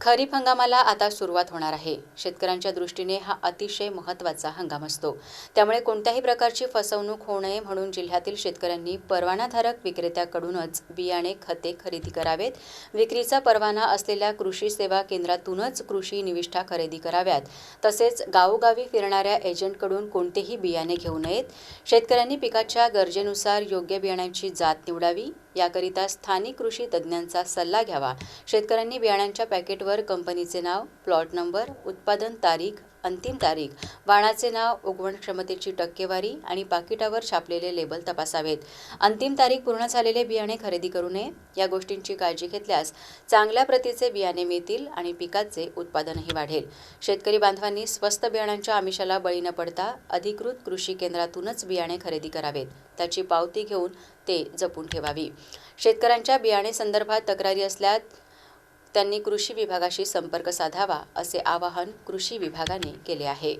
खरीप हंगामाला आता सुरुवात होणार आहे. शेतकऱ्यांच्या दृष्टीने हा अतिशय महत्त्वाचा हंगाम असतो. त्यामुळे कोणत्याही प्रकारची फसवणूक होऊ नये म्हणून जिल्ह्यातील शेतकऱ्यांनी परवानाधारक विक्रेत्याकडूनच बियाणे खते खरेदी करावेत. विक्रीचा परवाना असलेल्या कृषी सेवा केंद्रातूनच कृषी निविष्ठा खरेदी कराव्यात. तसेच गावोगावी फिरणाऱ्या एजंटकडून कोणतेही बियाणे घेऊ नयेत. शेतकऱ्यांनी पिकाच्या गरजेनुसार योग्य बियाण्यांची जात निवडावी. याकरिता स्थानिक कृषी तज्ज्ञांचा सल्ला घ्यावा. शेतकऱ्यांनी बियाण्यांच्या पॅकेट पॅकेटवर कंपनीचे नाव प्लॉट नंबर उत्पादन तारीख अंतिम तारीख वाणाचे नाव उगवण क्षमतेची टक्केवारी आणि पाकिटावर छापलेले लेबल तपासावेत. अंतिम तारीख पूर्ण झालेले बियाणे खरेदी करू नये या गोष्टींची काळजी घेतल्यास चांगल्या प्रतीचे बियाणे मिळतील आणि पिकाचे उत्पादनही वाढेल. शेतकरी बांधवांनी स्वस्त बियाणांच्या आमिषाला बळी न पडता अधिकृत कृषी केंद्रातूनच बियाणे खरेदी करावेत. त्याची पावती घेऊन ते जपून ठेवावी. शेतकऱ्यांच्या बियाणे संदर्भात तक्रारी असल्यास त्यांनी कृषी विभागाशी संपर्क साधावा असे आवाहन कृषी विभागाने केले आहे.